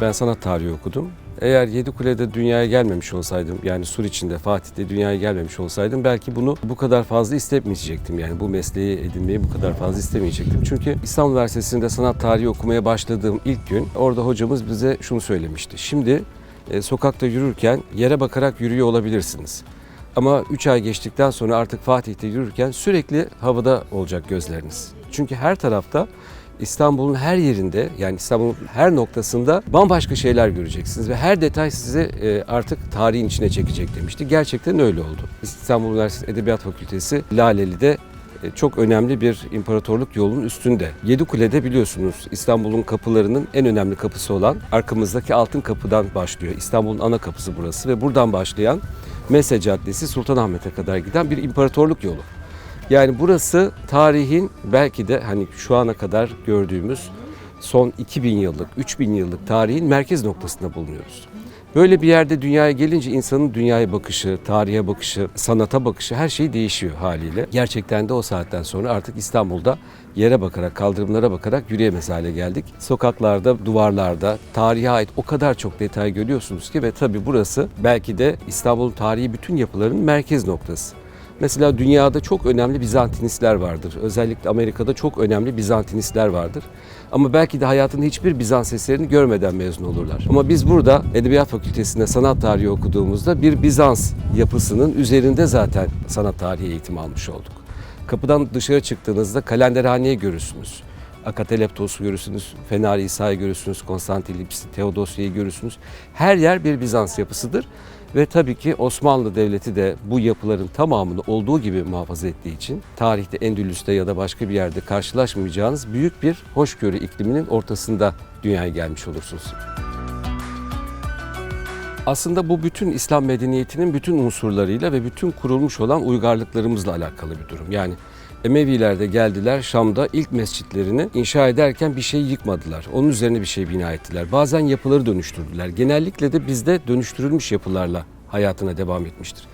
Ben sanat tarihi okudum. Eğer Yedikule'de dünyaya gelmemiş olsaydım yani Sur içinde Fatih'te dünyaya gelmemiş olsaydım belki bunu bu kadar fazla istemeyecektim. Yani bu mesleği edinmeyi bu kadar fazla istemeyecektim. Çünkü İstanbul Üniversitesi'nde sanat tarihi okumaya başladığım ilk gün orada hocamız bize şunu söylemişti. Şimdi e, sokakta yürürken yere bakarak yürüyor olabilirsiniz. Ama 3 ay geçtikten sonra artık Fatih'te yürürken sürekli havada olacak gözleriniz. Çünkü her tarafta İstanbul'un her yerinde yani İstanbul'un her noktasında bambaşka şeyler göreceksiniz ve her detay sizi e, artık tarihin içine çekecek demişti. Gerçekten öyle oldu. İstanbul Üniversitesi Edebiyat Fakültesi Laleli'de e, çok önemli bir imparatorluk yolunun üstünde. Yedikule'de biliyorsunuz İstanbul'un kapılarının en önemli kapısı olan arkamızdaki altın kapıdan başlıyor. İstanbul'un ana kapısı burası ve buradan başlayan Mese Caddesi Sultanahmet'e kadar giden bir imparatorluk yolu. Yani burası tarihin belki de hani şu ana kadar gördüğümüz son 2000 yıllık, 3000 yıllık tarihin merkez noktasında bulunuyoruz. Böyle bir yerde dünyaya gelince insanın dünyaya bakışı, tarihe bakışı, sanata bakışı her şey değişiyor haliyle. Gerçekten de o saatten sonra artık İstanbul'da yere bakarak, kaldırımlara bakarak yürüyemez hale geldik. Sokaklarda, duvarlarda tarihe ait o kadar çok detay görüyorsunuz ki ve tabii burası belki de İstanbul'un tarihi bütün yapıların merkez noktası. Mesela dünyada çok önemli Bizantinistler vardır. Özellikle Amerika'da çok önemli Bizantinistler vardır. Ama belki de hayatında hiçbir Bizans eserini görmeden mezun olurlar. Ama biz burada Edebiyat Fakültesi'nde sanat tarihi okuduğumuzda bir Bizans yapısının üzerinde zaten sanat tarihi eğitimi almış olduk. Kapıdan dışarı çıktığınızda kalenderhaneyi görürsünüz. Akateleptos'u görürsünüz, Fenari İsa'yı görürsünüz, Konstantinlips'i, Teodosya'yı görürsünüz. Her yer bir Bizans yapısıdır. Ve tabii ki Osmanlı Devleti de bu yapıların tamamını olduğu gibi muhafaza ettiği için tarihte Endülüs'te ya da başka bir yerde karşılaşmayacağınız büyük bir hoşgörü ikliminin ortasında dünyaya gelmiş olursunuz. Aslında bu bütün İslam medeniyetinin bütün unsurlarıyla ve bütün kurulmuş olan uygarlıklarımızla alakalı bir durum. Yani Emeviler de geldiler Şam'da ilk mescitlerini inşa ederken bir şey yıkmadılar. Onun üzerine bir şey bina ettiler. Bazen yapıları dönüştürdüler. Genellikle de bizde dönüştürülmüş yapılarla hayatına devam etmiştir.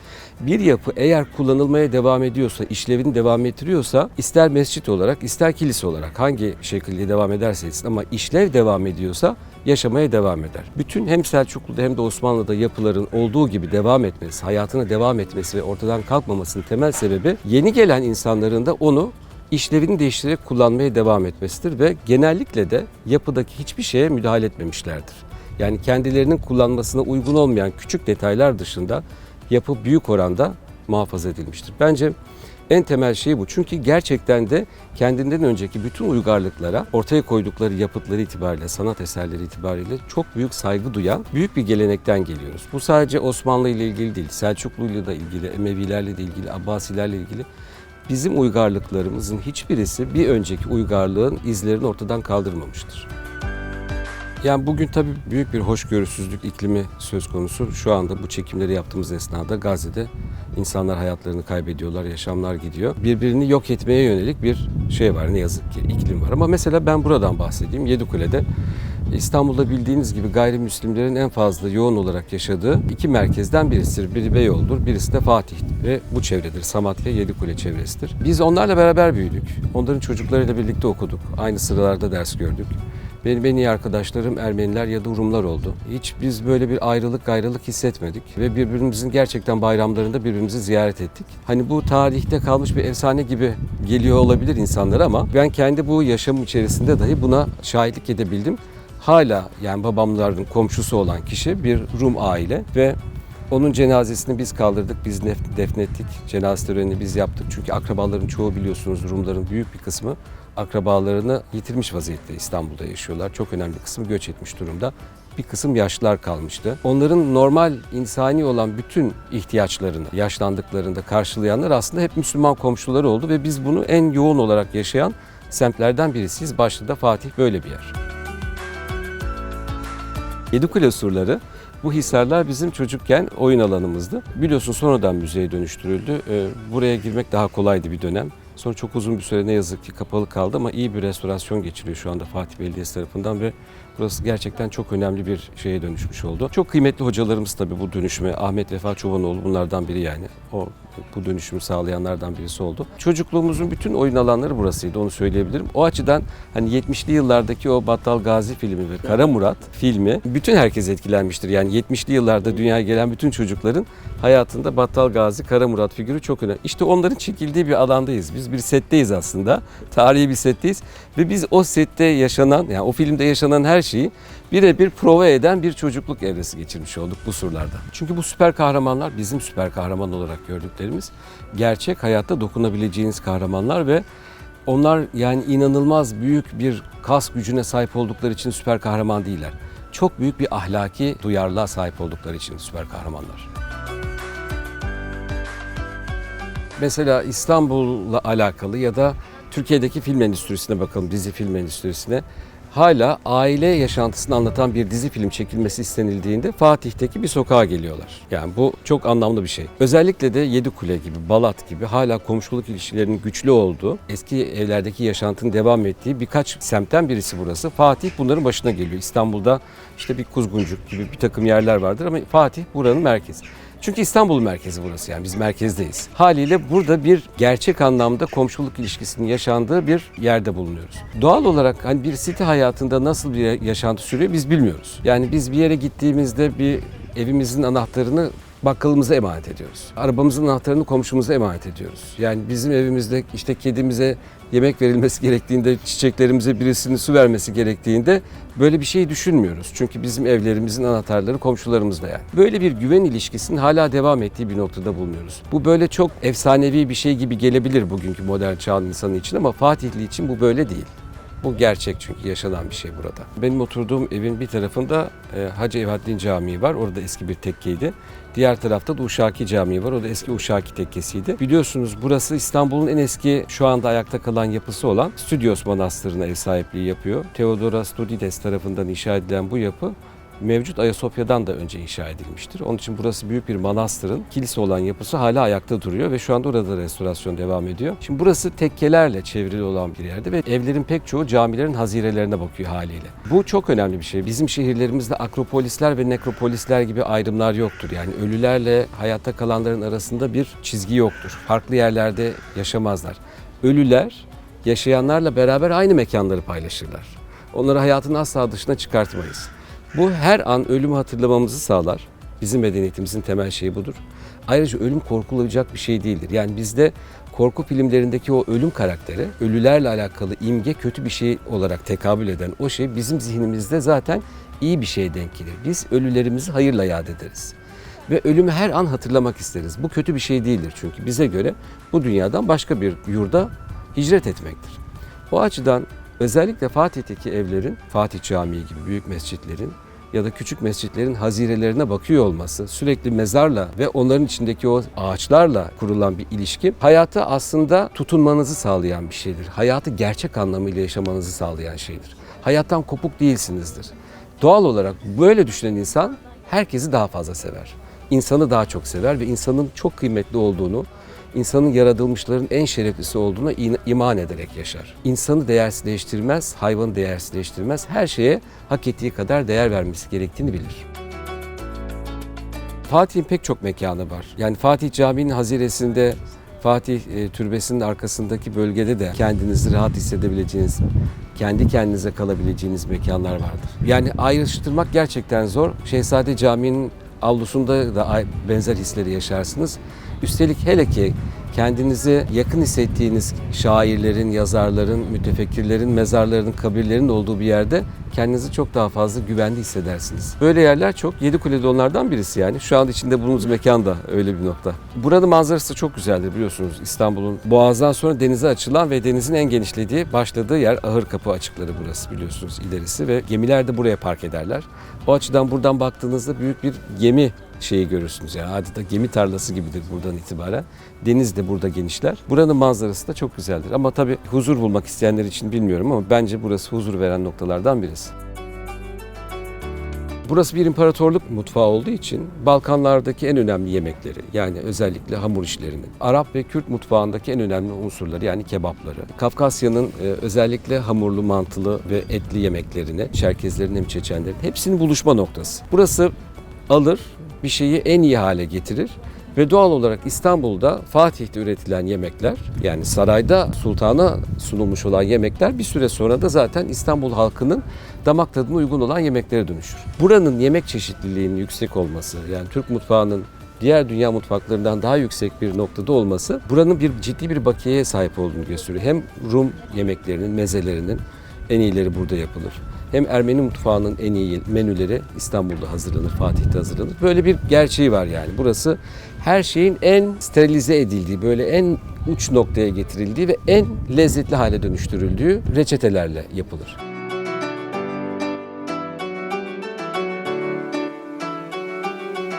Bir yapı eğer kullanılmaya devam ediyorsa, işlevini devam ettiriyorsa ister mescit olarak ister kilise olarak hangi şekilde devam ederse etsin ama işlev devam ediyorsa yaşamaya devam eder. Bütün hem Selçuklu'da hem de Osmanlı'da yapıların olduğu gibi devam etmesi, hayatına devam etmesi ve ortadan kalkmamasının temel sebebi yeni gelen insanların da onu işlevini değiştirerek kullanmaya devam etmesidir ve genellikle de yapıdaki hiçbir şeye müdahale etmemişlerdir. Yani kendilerinin kullanmasına uygun olmayan küçük detaylar dışında yapı büyük oranda muhafaza edilmiştir. Bence en temel şey bu. Çünkü gerçekten de kendinden önceki bütün uygarlıklara ortaya koydukları yapıtları itibariyle, sanat eserleri itibariyle çok büyük saygı duyan büyük bir gelenekten geliyoruz. Bu sadece Osmanlı ile ilgili değil, Selçuklu ile de ilgili, Emevilerle de ilgili, Abbasilerle ilgili bizim uygarlıklarımızın hiçbirisi bir önceki uygarlığın izlerini ortadan kaldırmamıştır. Yani bugün tabii büyük bir hoşgörüsüzlük iklimi söz konusu. Şu anda bu çekimleri yaptığımız esnada Gazze'de insanlar hayatlarını kaybediyorlar, yaşamlar gidiyor. Birbirini yok etmeye yönelik bir şey var ne yazık ki iklim var. Ama mesela ben buradan bahsedeyim. Yedikule'de İstanbul'da bildiğiniz gibi gayrimüslimlerin en fazla yoğun olarak yaşadığı iki merkezden birisidir. Biri Beyoğlu'dur, birisi de Fatih ve bu çevredir. Samatya, Yedikule çevresidir. Biz onlarla beraber büyüdük. Onların çocuklarıyla birlikte okuduk. Aynı sıralarda ders gördük. Benim en iyi arkadaşlarım Ermeniler ya da Rumlar oldu. Hiç biz böyle bir ayrılık gayrılık hissetmedik ve birbirimizin gerçekten bayramlarında birbirimizi ziyaret ettik. Hani bu tarihte kalmış bir efsane gibi geliyor olabilir insanlara ama ben kendi bu yaşamım içerisinde dahi buna şahitlik edebildim. Hala yani babamların komşusu olan kişi bir Rum aile ve onun cenazesini biz kaldırdık, biz defnettik. Cenaze törenini biz yaptık. Çünkü akrabaların çoğu biliyorsunuz Rumların büyük bir kısmı akrabalarını yitirmiş vaziyette İstanbul'da yaşıyorlar. Çok önemli kısmı göç etmiş durumda. Bir kısım yaşlılar kalmıştı. Onların normal insani olan bütün ihtiyaçlarını yaşlandıklarında karşılayanlar aslında hep Müslüman komşuları oldu ve biz bunu en yoğun olarak yaşayan semtlerden birisiyiz. Başta da Fatih böyle bir yer. Yedikule surları bu hisarlar bizim çocukken oyun alanımızdı. Biliyorsun sonradan müzeye dönüştürüldü. Ee, Buraya girmek daha kolaydı bir dönem. Sonra çok uzun bir süre ne yazık ki kapalı kaldı ama iyi bir restorasyon geçiriyor şu anda Fatih Belediyesi tarafından ve Burası gerçekten çok önemli bir şeye dönüşmüş oldu. Çok kıymetli hocalarımız tabii bu dönüşüme. Ahmet Vefa Çobanoğlu bunlardan biri yani. O bu dönüşümü sağlayanlardan birisi oldu. Çocukluğumuzun bütün oyun alanları burasıydı onu söyleyebilirim. O açıdan hani 70'li yıllardaki o Battal Gazi filmi ve Kara Murat filmi bütün herkes etkilenmiştir. Yani 70'li yıllarda dünyaya gelen bütün çocukların hayatında Battal Gazi, Kara Murat figürü çok önemli. İşte onların çekildiği bir alandayız. Biz bir setteyiz aslında. Tarihi bir setteyiz ve biz o sette yaşanan yani o filmde yaşanan her şeyi birebir prova eden bir çocukluk evresi geçirmiş olduk bu surlarda. Çünkü bu süper kahramanlar bizim süper kahraman olarak gördüklerimiz gerçek hayatta dokunabileceğiniz kahramanlar ve onlar yani inanılmaz büyük bir kas gücüne sahip oldukları için süper kahraman değiller. Çok büyük bir ahlaki duyarlılığa sahip oldukları için süper kahramanlar. Mesela İstanbul'la alakalı ya da Türkiye'deki film endüstrisine bakalım, dizi film endüstrisine. Hala aile yaşantısını anlatan bir dizi film çekilmesi istenildiğinde Fatih'teki bir sokağa geliyorlar. Yani bu çok anlamlı bir şey. Özellikle de Yedikule gibi, Balat gibi hala komşuluk ilişkilerinin güçlü olduğu, eski evlerdeki yaşantının devam ettiği birkaç semtten birisi burası. Fatih bunların başına geliyor. İstanbul'da işte bir Kuzguncuk gibi bir takım yerler vardır ama Fatih buranın merkezi. Çünkü İstanbul merkezi burası yani biz merkezdeyiz. Haliyle burada bir gerçek anlamda komşuluk ilişkisinin yaşandığı bir yerde bulunuyoruz. Doğal olarak hani bir site hayatında nasıl bir yaşantı sürüyor biz bilmiyoruz. Yani biz bir yere gittiğimizde bir evimizin anahtarını bakkalımıza emanet ediyoruz. Arabamızın anahtarını komşumuza emanet ediyoruz. Yani bizim evimizde işte kedimize yemek verilmesi gerektiğinde, çiçeklerimize birisinin su vermesi gerektiğinde böyle bir şey düşünmüyoruz. Çünkü bizim evlerimizin anahtarları komşularımızda yani. Böyle bir güven ilişkisinin hala devam ettiği bir noktada bulunuyoruz. Bu böyle çok efsanevi bir şey gibi gelebilir bugünkü modern çağın insanı için ama Fatihli için bu böyle değil. Bu gerçek çünkü yaşanan bir şey burada. Benim oturduğum evin bir tarafında e, Hacı Evaddin Camii var. Orada eski bir tekkeydi. Diğer tarafta da Uşaki Camii var. O da eski Uşaki tekkesiydi. Biliyorsunuz burası İstanbul'un en eski şu anda ayakta kalan yapısı olan Stüdyos Manastırı'na ev sahipliği yapıyor. Theodoras Studides tarafından inşa edilen bu yapı mevcut Ayasofya'dan da önce inşa edilmiştir. Onun için burası büyük bir manastırın kilise olan yapısı hala ayakta duruyor ve şu anda orada restorasyon devam ediyor. Şimdi burası tekkelerle çevrili olan bir yerde ve evlerin pek çoğu camilerin hazirelerine bakıyor haliyle. Bu çok önemli bir şey. Bizim şehirlerimizde akropolisler ve nekropolisler gibi ayrımlar yoktur. Yani ölülerle hayatta kalanların arasında bir çizgi yoktur. Farklı yerlerde yaşamazlar. Ölüler yaşayanlarla beraber aynı mekanları paylaşırlar. Onları hayatın asla dışına çıkartmayız. Bu her an ölümü hatırlamamızı sağlar. Bizim medeniyetimizin temel şeyi budur. Ayrıca ölüm korkulacak bir şey değildir. Yani bizde korku filmlerindeki o ölüm karakteri, ölülerle alakalı imge kötü bir şey olarak tekabül eden o şey bizim zihnimizde zaten iyi bir şeye denk gelir. Biz ölülerimizi hayırla yad ederiz. Ve ölümü her an hatırlamak isteriz. Bu kötü bir şey değildir çünkü bize göre bu dünyadan başka bir yurda hicret etmektir. O açıdan özellikle Fatih'teki evlerin, Fatih Camii gibi büyük mescitlerin ya da küçük mescitlerin hazirelerine bakıyor olması, sürekli mezarla ve onların içindeki o ağaçlarla kurulan bir ilişki hayata aslında tutunmanızı sağlayan bir şeydir. Hayatı gerçek anlamıyla yaşamanızı sağlayan şeydir. Hayattan kopuk değilsinizdir. Doğal olarak böyle düşünen insan herkesi daha fazla sever. İnsanı daha çok sever ve insanın çok kıymetli olduğunu, insanın yaratılmışların en şereflisi olduğuna iman ederek yaşar. İnsanı değersizleştirmez, hayvanı değersizleştirmez, her şeye hak ettiği kadar değer vermesi gerektiğini bilir. Fatih'in pek çok mekanı var. Yani Fatih Camii'nin haziresinde, Fatih e, Türbesi'nin arkasındaki bölgede de kendinizi rahat hissedebileceğiniz, kendi kendinize kalabileceğiniz mekanlar vardır. Yani ayrıştırmak gerçekten zor. Şehzade Camii'nin avlusunda da benzer hisleri yaşarsınız. Üstelik hele ki kendinizi yakın hissettiğiniz şairlerin, yazarların, mütefekkirlerin, mezarlarının, kabirlerin olduğu bir yerde kendinizi çok daha fazla güvende hissedersiniz. Böyle yerler çok. Yedikule'de onlardan birisi yani. Şu an içinde bulunduğumuz mekan da öyle bir nokta. Buranın manzarası çok güzeldir biliyorsunuz. İstanbul'un boğazdan sonra denize açılan ve denizin en genişlediği başladığı yer ahır kapı açıkları burası biliyorsunuz ilerisi ve gemiler de buraya park ederler. O açıdan buradan baktığınızda büyük bir gemi şeyi görürsünüz yani adeta gemi tarlası gibidir buradan itibaren. Deniz de burada genişler. Buranın manzarası da çok güzeldir. Ama tabii huzur bulmak isteyenler için bilmiyorum ama bence burası huzur veren noktalardan birisi. Burası bir imparatorluk mutfağı olduğu için Balkanlardaki en önemli yemekleri yani özellikle hamur işlerini, Arap ve Kürt mutfağındaki en önemli unsurları yani kebapları, Kafkasya'nın e, özellikle hamurlu, mantılı ve etli yemeklerini, Çerkezlerin hem Çeçenlerin hepsinin buluşma noktası. Burası alır, bir şeyi en iyi hale getirir ve doğal olarak İstanbul'da Fatih'te üretilen yemekler yani sarayda sultana sunulmuş olan yemekler bir süre sonra da zaten İstanbul halkının damak tadına uygun olan yemeklere dönüşür. Buranın yemek çeşitliliğinin yüksek olması yani Türk mutfağının diğer dünya mutfaklarından daha yüksek bir noktada olması buranın bir ciddi bir bakiyeye sahip olduğunu gösteriyor. Hem Rum yemeklerinin, mezelerinin en iyileri burada yapılır. Hem Ermeni mutfağının en iyi menüleri İstanbul'da hazırlanır, Fatih'te hazırlanır. Böyle bir gerçeği var yani. Burası her şeyin en sterilize edildiği, böyle en uç noktaya getirildiği ve en lezzetli hale dönüştürüldüğü reçetelerle yapılır.